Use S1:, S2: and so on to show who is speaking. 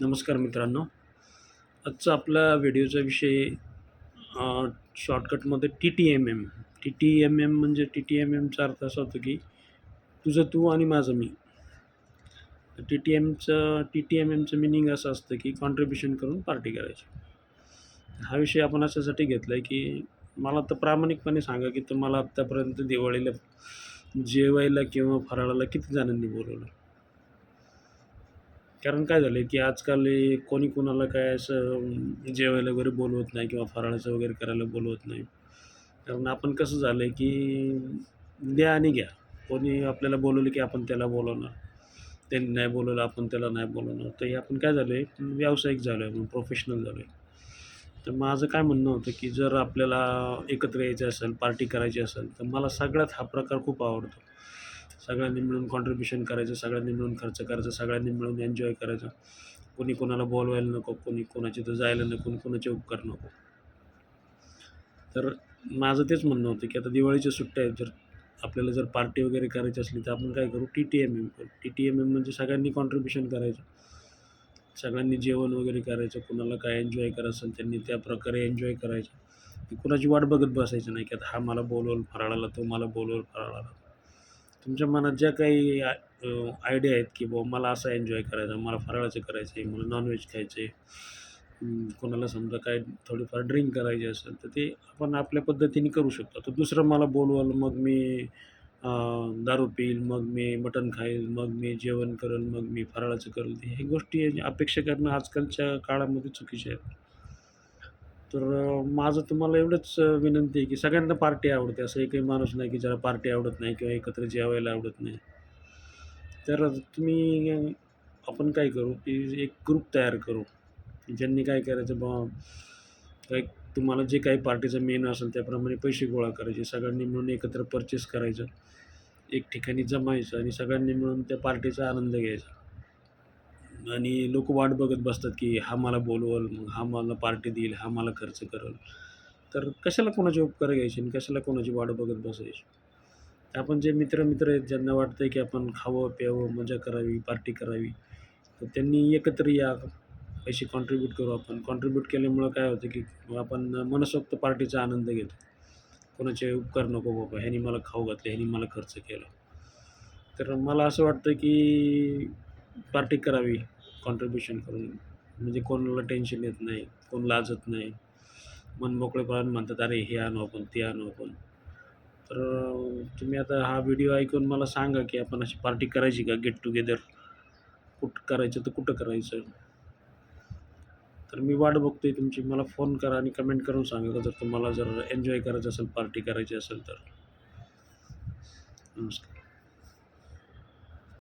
S1: नमस्कार मित्रांनो. आजचा आपला व्हिडिओचा विषय शॉर्टकटमध्ये T T M M T T M M म्हणजे टी टी एम एमचा अर्थ असा होतो की तुझं तू आणि माझं मी. टी टी एमचं टी टी एम एमचं मिनिंग असं असतं की कॉन्ट्रीब्युशन करून पार्टी करायची. हा विषय आपण अशासाठी घेतला आहे की मला तर प्रामाणिकपणे सांगा की तुम्हाला आत्तापर्यंत दिवाळीला जेवायला किंवा फराळाला किती जणांनी बोलवलं? कारण काय झालं आहे की आजकाल हे कोणी कोणाला काय असं जेवायला वगैरे बोलवत नाही किंवा फराळाचं वगैरे करायला बोलवत नाही. कारण आपण कसं झालं आहे की द्या आणि घ्या. कोणी आपल्याला बोलवलं की आपण त्याला बोलवणार. त्यांनी नाही बोलवलं आपण त्याला नाही बोलवणार. तर हे आपण काय झालं आहे व्यावसायिक झालो आहे म्हणून प्रोफेशनल झालो आहे तर माझं काय म्हणणं होतं की जर आपल्याला एकत्र यायचं असेल पार्टी करायची असेल तर मला सगळ्यात हा प्रकार खूप आवडतो. सगळ्यांनी मिळून कॉन्ट्रीब्युशन करायचं सगळ्यांनी मिळून खर्च करायचा सगळ्यांनी मिळून एन्जॉय करायचं. कोणी कोणाला बोलवायला नको कोणी कोणाची तर जायला नको कोणी कोणाचे उपकार नको. तर माझं तेच म्हणणं होतं की आता दिवाळीच्या सुट्ट्या आहेत जर आपल्याला जर पार्टी वगैरे करायची असली तर आपण काय करू? टी टी एम एम करू. टी टी एम एम म्हणजे सगळ्यांनी कॉन्ट्रीब्युशन करायचं. सगळ्यांनी जेवण वगैरे करायचं कुणाला काय एन्जॉय करायचं असेल त्यांनी त्या प्रकारे एन्जॉय करायचं. कुणाची वाट बघत बसायचं नाही की आता हा मला बोलवल फराळाला तो मला बोलवल फराळाला तुमच्या मनात ज्या काही आयडिया आहेत की बुवा मला असं एन्जॉय करायचं मला फराळाचं करायचं आहे मला नॉनव्हेज खायचं आहे कोणाला समजा काय थोडीफार ड्रिंक करायची असेल तर ते आपण आपल्या पद्धतीने करू शकतो. तर दुसरं मला बोलवाल मग मी दारू पिईल मग मी मटण खाईल मग मी जेवण करेल मग मी फराळाचं करेल हे गोष्टी अपेक्षा करणं आजकालच्या काळामध्ये चुकीचे आहेत. तर माझं तुम्हाला एवढंच विनंती आहे की सगळ्यांना पार्टी आवडते. असं एकही माणूस नाही की ज्याला पार्टी आवडत नाही किंवा एकत्र जेवायला आवडत नाही. तर तुम्ही आपण काय करू की एक ग्रुप तयार करू. ज्यांनी काय करायचं बा काय तुम्हाला जे काही पार्टीचं मेनू असेल त्याप्रमाणे पैसे गोळा करायचे. सगळ्यांनी मिळून एकत्र परचेस करायचं. एक ठिकाणी जमायचं आणि सगळ्यांनी मिळून त्या पार्टीचा आनंद घ्यायचा. आणि लोक वाट बघत बसतात की हा मला बोलवल मग हा मला पार्टी देईल हा मला खर्च करेल. तर कशाला कोणाचे उपकार घ्यायचे आणि कशाला कोणाची वाट बघत बसायची? आपण जे मित्र मित्र आहेत ज्यांना वाटतं आहे की आपण खावं प्यावं मजा करावी पार्टी करावी तर त्यांनी एकत्र या पैसे कॉन्ट्रीब्यूट करू आपण. कॉन्ट्रीब्यूट केल्यामुळं काय होतं की आपण मनसोक्त पार्टीचा आनंद घेतो. कोणाचे उपकार नको बाबा ह्यानी मला खाऊ घातलं ह्यानी मला खर्च केला. तर मला असं वाटतं की पार्टी करावी. कॉन्ट्रीब्युशन करून. म्हणजे कोणाला टेन्शन येत नाही कोण लाजत नाही. मन मोकळेपणाने म्हणतात अरे हे आणू आपण ते आणू आपण. तर तुम्ही आता हा व्हिडिओ ऐकून मला सांगा की आपण अशी पार्टी करायची का? गेट टुगेदर कुठं करायचं तर कुठं करायचं? तर मी वाट बघतोय तुमची. मला फोन करा आणि कमेंट करून सांगा का? जर तुम्हाला जर एन्जॉय करायचं असेल पार्टी करायची असेल तर. नमस्कार.